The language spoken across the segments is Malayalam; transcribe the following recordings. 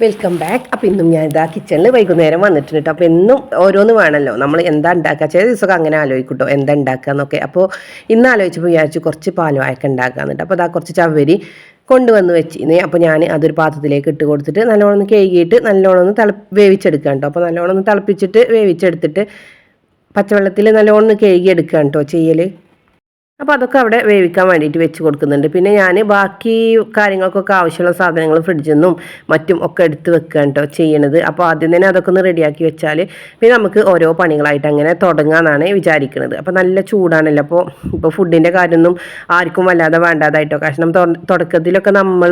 വെൽക്കം ബാക്ക് അപ്പം ഇന്നും ഞാൻ ഇതാ കിച്ചണിൽ വൈകുന്നേരം വന്നിട്ടുണ്ട് കേട്ടോ അപ്പോൾ എന്നും ഓരോന്ന് വേണമല്ലോ നമ്മൾ എന്താ ഉണ്ടാക്കുക? ചില ദിവസമൊക്കെ അങ്ങനെ ആലോചിക്കട്ടോ എന്താ ഉണ്ടാക്കുക എന്നൊക്കെ. അപ്പോൾ ഇന്ന് ആലോചിച്ചപ്പോൾ വിചാരിച്ചു കുറച്ച് പാലുവായൊക്കെ ഉണ്ടാക്കാന്നുണ്ട് അപ്പോൾ അതാ കുറച്ച് ചവരി കൊണ്ടുവന്ന് വെച്ചിരുന്നേ അപ്പോൾ ഞാൻ അതൊരു പാത്രത്തിലേക്ക് ഇട്ട് കൊടുത്തിട്ട് നല്ലോണം ഒന്ന് കഴുകിയിട്ട് നല്ലോണം ഒന്ന് തിള വേവിച്ചെടുക്കാം കേട്ടോ അപ്പോൾ നല്ലോണം ഒന്ന് തിളപ്പിച്ചിട്ട് വേവിച്ചെടുത്തിട്ട് പച്ചവെള്ളത്തിൽ നല്ലോണം ഒന്ന് കഴുകിയെടുക്കാം കേട്ടോ ചെയ്യൽ അപ്പോൾ അതൊക്കെ അവിടെ വേവിക്കാൻ വേണ്ടിയിട്ട് വെച്ച് കൊടുക്കുന്നുണ്ട്. പിന്നെ ഞാൻ ബാക്കി കാര്യങ്ങൾക്കൊക്കെ ആവശ്യമുള്ള സാധനങ്ങൾ ഫ്രിഡ്ജിൽ നിന്നും മറ്റും ഒക്കെ എടുത്ത് വെക്കുക കേട്ടോ ചെയ്യണത്. അപ്പോൾ ആദ്യം തന്നെ അതൊക്കെ ഒന്ന് റെഡിയാക്കി വെച്ചാൽ പിന്നെ നമുക്ക് ഓരോ പണികളായിട്ട് അങ്ങനെ തുടങ്ങാമെന്നാണ് വിചാരിക്കുന്നത് അപ്പോൾ നല്ല ചൂടാണല്ലോ. അപ്പോൾ ഇപ്പോൾ ഫുഡിന്റെ കാര്യമൊന്നും ആർക്കും വല്ലാതെ വേണ്ടാതായിട്ടോ. കാരണം തുടക്കത്തിലൊക്കെ നമ്മൾ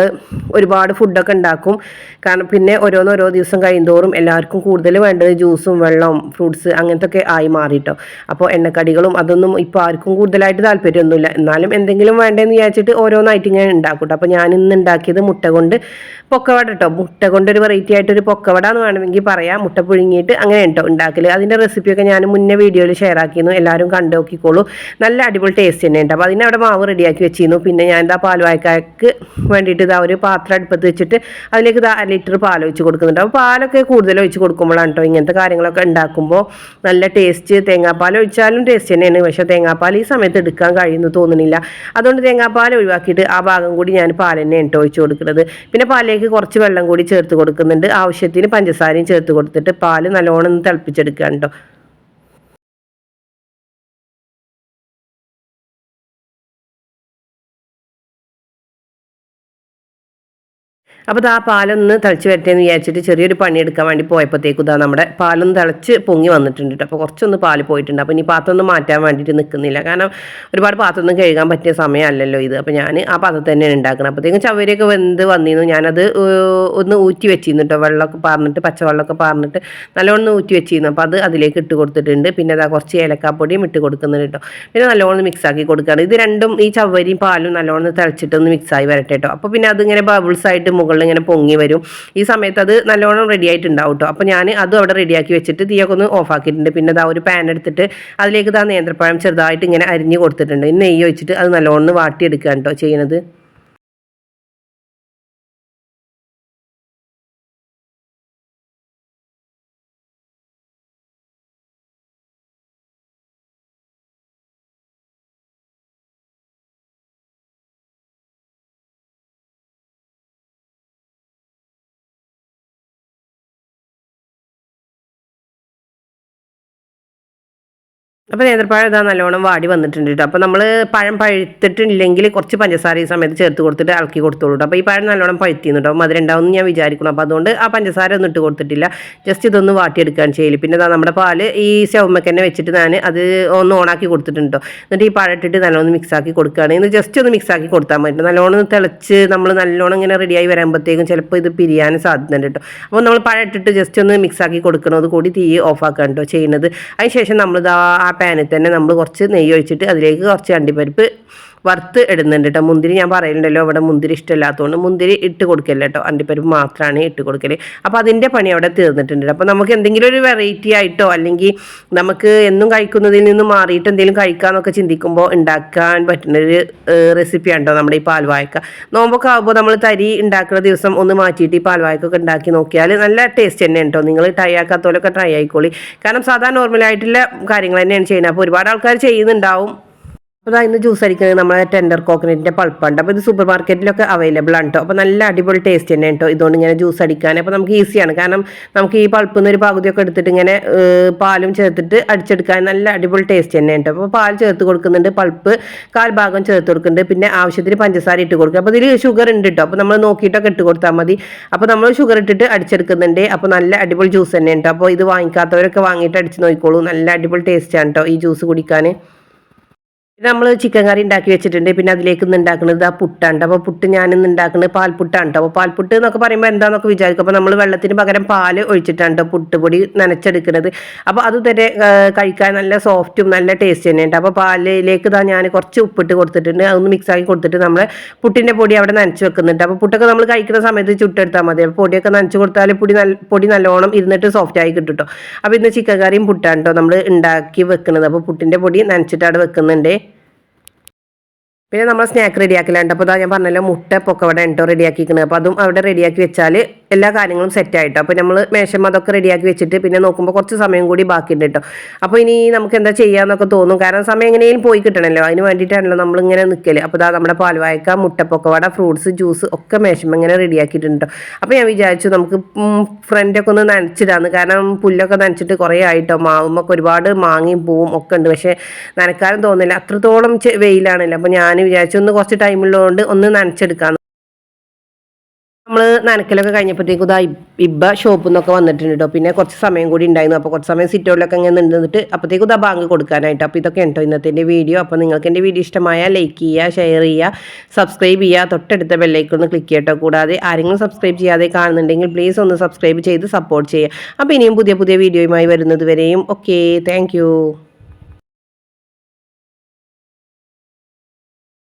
ഒരുപാട് ഫുഡൊക്കെ ഉണ്ടാക്കും. കാരണം പിന്നെ ഓരോന്നോരോ ദിവസം കഴിയുന്തോറും എല്ലാവർക്കും കൂടുതൽ വേണ്ടത് ജ്യൂസും വെള്ളവും ഫ്രൂട്ട്സ് അങ്ങനത്തെ ഒക്കെ ആയി മാറിയിട്ടോ അപ്പോൾ എണ്ണക്കടികളും അതൊന്നും ഇപ്പോൾ ആർക്കും കൂടുതലായിട്ട് താല്പര്യമൊന്നുമില്ല എന്നാലും എന്തെങ്കിലും വേണ്ടതെന്ന് വിചാരിച്ചിട്ട് ഓരോന്നായിട്ട് ഇങ്ങനെ ഉണ്ടാക്കൂട്ടോ. അപ്പോൾ ഞാൻ ഇന്ന് ഉണ്ടാക്കിയത് മുട്ട കൊണ്ട് പൊക്കവട കേട്ടോ മുട്ട കൊണ്ട് ഒരു വെറൈറ്റി ആയിട്ട് ഒരു പൊക്കവട എന്ന് വേണമെങ്കിൽ പറയാം. മുട്ട പുഴുങ്ങിയിട്ട് അങ്ങനെ കേട്ടോ ഉണ്ടാക്കൽ അതിന്റെ റെസിപ്പിയൊക്കെ ഞാൻ മുന്നേ വീഡിയോയിൽ ഷെയർ ആക്കിയിരുന്നു. എല്ലാവരും കണ്ടു നോക്കിക്കോളൂ. നല്ല അടിപൊളി ടേസ്റ്റ് തന്നെ ഉണ്ട് അപ്പോൾ അതിനെ അവിടെ മാവ് റെഡിയാക്കി വെച്ചിരുന്നു. പിന്നെ ഞാൻ എന്താ പാൽവായക്കാക്ക് വേണ്ടിയിട്ട് ഇതാ ഒരു പാത്രം അടുപ്പത്ത് വെച്ചിട്ട് അതിലേക്ക് ഇതാ ലിറ്റർ പാൽ ഒഴിച്ച് കൊടുക്കുന്നുണ്ട്. അപ്പോൾ പാലൊക്കെ കൂടുതൽ ഒഴിച്ച് കൊടുക്കുമ്പോഴാണ് കേട്ടോ ഇങ്ങനത്തെ കാര്യങ്ങളൊക്കെ ഉണ്ടാക്കുമ്പോൾ നല്ല ടേസ്റ്റ് തേങ്ങാപ്പാൽ ഒഴിച്ചാലും ടേസ്റ്റ് തന്നെയാണ്. പക്ഷേ തേങ്ങാപ്പാൽ ഈ സമയത്ത് എടുക്കാൻ കഴിയുന്നു തോന്നുന്നില്ല. അതുകൊണ്ട് തേങ്ങാപ്പാൽ ഒഴിവാക്കിയിട്ട് ആ ഭാഗം കൂടി ഞാൻ പാൽ തന്നെ കേട്ടോ ഒഴിച്ച് കൊടുക്കുന്നത്. പിന്നെ പാലിലേക്ക് കുറച്ച് വെള്ളം കൂടി ചേർത്ത് കൊടുക്കുന്നുണ്ട്. ആവശ്യത്തിന് പഞ്ചസാരയും ചേർത്ത് കൊടുത്തിട്ട് പാൽ നല്ലോണം ഒന്ന് തിളപ്പിച്ചെടുക്കുകയാണ് കേട്ടോ അപ്പോൾ ആ പാലൊന്ന് തിളച്ച് വരട്ടെ എന്ന് വിചാരിച്ചിട്ട് ചെറിയൊരു പണിയെടുക്കാൻ വേണ്ടി പോയപ്പോഴത്തേക്കും ഇതാ നമ്മുടെ പാലൊന്ന് തിളച്ച് പൊങ്ങി വന്നിട്ടുണ്ട് കേട്ടോ അപ്പോൾ കുറച്ചൊന്ന് പാൽ പോയിട്ടുണ്ട്. അപ്പോൾ ഇനി പാത്രം ഒന്നും മാറ്റാൻ വേണ്ടിയിട്ട് നിൽക്കുന്നില്ല കാരണം ഒരുപാട് പാത്രം ഒന്നും കഴുകാൻ പറ്റിയ സമയമല്ലല്ലോ ഇത്. അപ്പോൾ ഞാൻ ആ പാത്രം തന്നെയാണ് ഉണ്ടാക്കുന്നത് അപ്പോഴത്തേക്കും ചവരിയൊക്കെ വെന്ത് വന്നിരുന്നു. ഞാനത് ഒന്ന് ഊറ്റി വെച്ചിരുന്നു കേട്ടോ വെള്ളമൊക്കെ പാർന്നിട്ട് പച്ചവെള്ളമൊക്കെ പാർന്നിട്ട് നല്ലോണം ഊറ്റി വെച്ചിരുന്നു. അപ്പോൾ അത് അതിലേക്ക് ഇട്ട് കൊടുത്തിട്ടുണ്ട്. പിന്നെ അതാ കുറച്ച് ഏലക്കാപ്പൊടിയും ഇട്ട് കൊടുക്കുന്നുണ്ട് കേട്ടോ പിന്നെ നല്ലോണം മിക്സ് ആക്കി കൊടുക്കുകയാണ്. ഇത് രണ്ടും ഈ ചവരിയും പാലും നല്ലോണം തിളച്ചിട്ടൊന്ന് മിക്സായി വരട്ടെ കേട്ടോ അപ്പോൾ പിന്നെ അതിങ്ങനെ ബബിൾസ് ആയിട്ട് മുകളിൽ ഇങ്ങനെ പൊങ്ങി വരും. ഈ സമയത്ത് അത് നല്ലോണം റെഡി ആയിട്ടുണ്ടാവും കേട്ടോ അപ്പോൾ ഞാൻ അതും അവിടെ റെഡിയാക്കി വെച്ചിട്ട് തീയൊക്കെ ഒന്ന് ഓഫ് ആക്കിയിട്ടുണ്ട്. പിന്നെ ഇതാ ഒരു പാൻ എടുത്തിട്ട് അതിലേക്ക് ഇതാ നേന്ത്രപ്പഴം ചെറുതായിട്ട് ഇങ്ങനെ അരിഞ്ഞ് കൊടുത്തിട്ടുണ്ട്. നെയ്യ് വെച്ചിട്ട് അത് നല്ലോണം വാട്ടിയെടുക്കുകയാണ് കേട്ടോ ചെയ്യണത്. അപ്പോൾ നേന്ത്രപ്പഴം ഇതാ നല്ലോണം വാടി വന്നിട്ടുണ്ട് കേട്ടോ അപ്പോൾ നമ്മൾ പഴം പഴുത്തിട്ടില്ലെങ്കിൽ കുറച്ച് പഞ്ചസാര ഈ സമയത്ത് ചേർത്ത് കൊടുത്തിട്ട് ഇളക്കി കൊടുത്തോളൂ കേട്ടോ അപ്പോൾ ഈ പഴം നല്ലോണം പഴുത്തിന്ന് കേട്ടോ മധുരം ഉണ്ടാവും ഞാൻ വിചാരിക്കണം അപ്പോൾ അതുകൊണ്ട് ആ പഞ്ചസാര ഒന്നും ഇട്ട് കൊടുത്തിട്ടില്ല. ജസ്റ്റ് ഇതൊന്ന് വാട്ടിയെടുക്കാൻ ചെയ്യൽ. പിന്നെ ഇതാ നമ്മുടെ പാൽ ഈ ചവമ്മക്ക് തന്നെ വെച്ചിട്ട് ഞാൻ അത് ഒന്ന് ഓണാക്കി കൊടുത്തിട്ടുണ്ട് എന്നിട്ട് ഈ പഴം ഇട്ടിട്ട് നല്ലോണം മിക്സ് ആക്കി കൊടുക്കുകയാണ് ഇത് ജസ്റ്റ് ഒന്ന് മിക്സ് ആക്കി കൊടുത്താൽ മതി നല്ലോണം തിളച്ച് നമ്മൾ നല്ലോണം ഇങ്ങനെ റെഡിയായി വരുമ്പോഴത്തേക്കും ചിലപ്പോൾ ഇത് പിരിയാൻ സാധ്യതയുണ്ട് കേട്ടോ അപ്പോൾ നമ്മൾ പഴം ഇട്ടിട്ട് ജസ്റ്റ് ഒന്ന് മിക്സ് ആക്കി കൊടുക്കണത് കൂടി തീ ഓഫ് ആക്കാൻ കേട്ടോ ചെയ്യുന്നത്. അതിന് ശേഷം നമ്മളിത് ആ പാനിൽ തന്നെ നമ്മൾ കുറച്ച് നെയ്യ് ഒഴിച്ചിട്ട് അതിലേക്ക് കുറച്ച് അണ്ടിപ്പരിപ്പ് വറുത്ത് ഇടുന്നുണ്ട് കേട്ടോ മുന്തിരി ഞാൻ പറയുന്നുണ്ടല്ലോ ഇവിടെ മുന്തിരി ഇഷ്ടമില്ലാത്തതുകൊണ്ട് മുന്തിരി ഇട്ട് കൊടുക്കല്ല കേട്ടോ അണ്ടിപ്പരിപ്പ് മാത്രമാണ് ഇട്ട് കൊടുക്കൽ അപ്പോൾ അതിന്റെ പണി അവിടെ തീർന്നിട്ടുണ്ട് അപ്പോൾ നമുക്ക് എന്തെങ്കിലും ഒരു വെറൈറ്റി ആയിട്ടോ അല്ലെങ്കിൽ നമുക്ക് എന്നും കഴിക്കുന്നതിൽ നിന്ന് മാറിയിട്ട് എന്തെങ്കിലും കഴിക്കാമെന്നൊക്കെ ചിന്തിക്കുമ്പോൾ ഉണ്ടാക്കാൻ പറ്റുന്ന ഒരു റെസിപ്പിയാണ് കേട്ടോ നമ്മുടെ ഈ പാൽവായക്ക. നോമ്പൊക്കെ ആകുമ്പോൾ നമ്മൾ തരി ഉണ്ടാക്കുന്ന ദിവസം ഒന്ന് മാറ്റിയിട്ട് ഈ പാൽവായക്കൊക്കെ ഉണ്ടാക്കി നോക്കിയാൽ നല്ല ടേസ്റ്റ് തന്നെ കേട്ടോ നിങ്ങൾ ട്രൈ ആക്കാത്തോലൊക്കെ ട്രൈ ആയിക്കോളി. കാരണം സാധാരണ നോർമലായിട്ടുള്ള കാര്യങ്ങൾ തന്നെയാണ് ചെയ്യുന്നത്. അപ്പോൾ ഒരുപാട് ആൾക്കാർ ചെയ്യുന്നുണ്ടാവും. അപ്പോൾ ഇന്ന് ജ്യൂസ് അടിക്കുന്നത് നമ്മളെ ടെൻഡർ കോക്കനറ്റിന്റെ പൾപ്പുണ്ട് അപ്പോൾ ഇത് സൂപ്പർ മാർക്കറ്റിലൊക്കെ അവൈലബിൾ ആണ് കേട്ടോ അപ്പോൾ നല്ല അടിപൊളി ടേസ്റ്റ് തന്നെ കേട്ടോ ഇതുകൊണ്ട് ഇങ്ങനെ ജ്യൂസ് അടിക്കാൻ അപ്പോൾ നമുക്ക് ഈസിയാണ് കാരണം നമുക്ക് ഈ പൾപ്പിൽ ഒരു പകുതിയൊക്കെ എടുത്തിട്ട് ഇങ്ങനെ പാലും ചേർത്തിട്ട് അടിച്ചെടുക്കാൻ നല്ല അടിപൊളി ടേസ്റ്റ് തന്നെ കേട്ടോ അപ്പോൾ പാൽ ചേർത്ത് കൊടുക്കുന്നുണ്ട് പൾപ്പ് കാൽ ഭാഗം ചേർത്ത് കൊടുക്കുന്നുണ്ട് പിന്നെ ആവശ്യത്തിന് പഞ്ചസാര ഇട്ട് കൊടുക്കുക. അപ്പോൾ ഇതിൽ ഷുഗർ ഉണ്ട് കേട്ടോ അപ്പോൾ നമ്മൾ നോക്കിയിട്ടൊക്കെ ഇട്ട് കൊടുത്താൽ മതി. അപ്പോൾ നമ്മൾ ഷുഗർ ഇട്ടിട്ട് അടിച്ചെടുക്കുന്നുണ്ട്. അപ്പോൾ നല്ല അടിപൊളി ജ്യൂസ് തന്നെ കേട്ടോ അപ്പോൾ ഇത് വാങ്ങിക്കാത്തവരൊക്കെ വാങ്ങിയിട്ട് അടിച്ച് നോക്കിക്കോളൂ. നല്ല അടിപൊളി ടേസ്റ്റാണ് കേട്ടോ ഈ ജ്യൂസ് കുടിക്കാൻ നമ്മൾ ചിക്കൻ കറി ഉണ്ടാക്കി വെച്ചിട്ടുണ്ട്. പിന്നെ അതിലേക്ക് ഇന്ന് ഉണ്ടാക്കുന്നത് ആ പുട്ടാണ്. അപ്പോൾ പുട്ട് ഞാനിന്ന് ഉണ്ടാക്കുന്നത് പാൽപുട്ടാണ് അപ്പോൾ പാൽപുട്ട് എന്നൊക്കെ പറയുമ്പോൾ എന്താണെന്നൊക്കെ വിചാരിക്കും. അപ്പോൾ നമ്മൾ വെള്ളത്തിന് പകരം പാൽ ഒഴിച്ചിട്ടാണ് കേട്ടോ പുട്ടുപൊടി നനച്ചെടുക്കുന്നത് അപ്പോൾ അത് തന്നെ കഴിക്കാൻ നല്ല സോഫ്റ്റും നല്ല ടേസ്റ്റ് തന്നെയുണ്ട് അപ്പോൾ പാലിലേക്ക് ഇതാ ഞാൻ കുറച്ച് ഉപ്പിട്ട് കൊടുത്തിട്ടുണ്ട്. അതൊന്ന് മിക്സ് ആക്കി കൊടുത്തിട്ട് നമ്മൾ പുട്ടിന്റെ പൊടി അവിടെ നനച്ച് വെക്കുന്നുണ്ട്. അപ്പോൾ പുട്ടൊക്കെ നമ്മൾ കഴിക്കുന്ന സമയത്ത് ചുട്ടെടുത്താൽ മതി. അപ്പോൾ പൊടിയൊക്കെ നനച്ച് കൊടുത്താൽ പൊടി നല്ല പൊടി നല്ലോണം ഇരുന്നിട്ട് സോഫ്റ്റ് ആയി കിട്ടും അപ്പോൾ ഇന്ന് ചിക്കൻ കറിയും പുട്ടാണ് നമ്മൾ ഉണ്ടാക്കി വെക്കുന്നത് അപ്പോൾ പുട്ടിന്റെ പൊടി നനച്ചിട്ട് അവിടെ വെക്കുന്നുണ്ട്. പിന്നെ നമ്മൾ സ്നാക്ക് റെഡിയാക്കലുണ്ട് അപ്പോൾ ഞാൻ പറഞ്ഞല്ലോ മുട്ട പൊക്കവട ഉണ്ടോ റെഡിയാക്കിക്കുന്നത് അപ്പോൾ അതും അവിടെ റെഡിയാക്കി വെച്ചാൽ എല്ലാ കാര്യങ്ങളും സെറ്റായിട്ടോ അപ്പോൾ നമ്മൾ മേശം അതൊക്കെ റെഡിയാക്കി വെച്ചിട്ട് പിന്നെ നോക്കുമ്പോൾ കുറച്ച് സമയം കൂടി ബാക്കിയുണ്ട് കേട്ടോ. അപ്പോൾ ഇനി നമുക്ക് എന്താ ചെയ്യാന്നൊക്കെ തോന്നും. കാരണം സമയം എങ്ങനെയും പോയി കിട്ടണമല്ലോ അതിന് വേണ്ടിയിട്ടാണല്ലോ നമ്മളിങ്ങനെ നിൽക്കൽ അപ്പോൾ ഇതാ നമ്മുടെ പാൽവായക്ക മുട്ടപ്പൊക്കവട ഫ്രൂട്ട്സ് ജ്യൂസ് ഒക്കെ മേശം ഇങ്ങനെ റെഡിയാക്കിയിട്ടുണ്ട് കേട്ടോ. അപ്പോൾ ഞാൻ വിചാരിച്ചു നമുക്ക് ഫ്രണ്ടൊക്കെ ഒന്ന് നനച്ചിടാന്ന്. കാരണം പുല്ലൊക്കെ നനച്ചിട്ട് കുറേ ആയിട്ടോ? മാവുമൊക്കെ ഒരുപാട് മാങ്ങയും പൂവും ഒക്കെ ഉണ്ട്. പക്ഷേ നനക്കാനും തോന്നില്ല അത്രത്തോളം വെയിലാണല്ലോ. അപ്പോൾ ഞാൻ വിചാരിച്ചു ഒന്ന് കുറച്ച് ടൈമുള്ളതുകൊണ്ട് ഒന്ന് നനച്ചെടുക്കാം നനക്കലൊക്കെ കഴിഞ്ഞപ്പോഴത്തേക്കും ഇതാ ഇബ്ബ ഷോപ്പിൽ നിന്നൊക്കെ വന്നിട്ടുണ്ട് കേട്ടോ പിന്നെ കുറച്ച് സമയം കൂടി ഉണ്ടായിരുന്നു. അപ്പോൾ കുറച്ച് സമയം സിറ്റോളിലൊക്കെ ഇങ്ങനെ നിന്നിട്ട് അപ്പോഴത്തേക്കും ഇതാ ബാങ്ക് കൊടുക്കാനായിട്ട്. അപ്പോൾ ഇതൊക്കെ ഉണ്ടോ ഇന്നത്തെ വീഡിയോ അപ്പോൾ നിങ്ങൾക്ക് എന്റെ വീഡിയോ ഇഷ്ടമായ ലൈക്ക് ചെയ്യുക ഷെയർ ചെയ്യുക സബ്സ്ക്രൈബ് ചെയ്യുക. തൊട്ടടുത്ത ബെല്ലൈക്കൊന്ന് ക്ലിക്ക് ചെയ്യട്ടോ കൂടാതെ ആരെങ്കിലും സബ്സ്ക്രൈബ് ചെയ്യാതെ കാണുന്നുണ്ടെങ്കിൽ പ്ലീസ് ഒന്ന് സബ്സ്ക്രൈബ് ചെയ്ത് സപ്പോർട്ട് ചെയ്യുക. അപ്പോൾ ഇനിയും പുതിയ പുതിയ വീഡിയോയുമായി വരുന്നത് വരെയും. Okay thank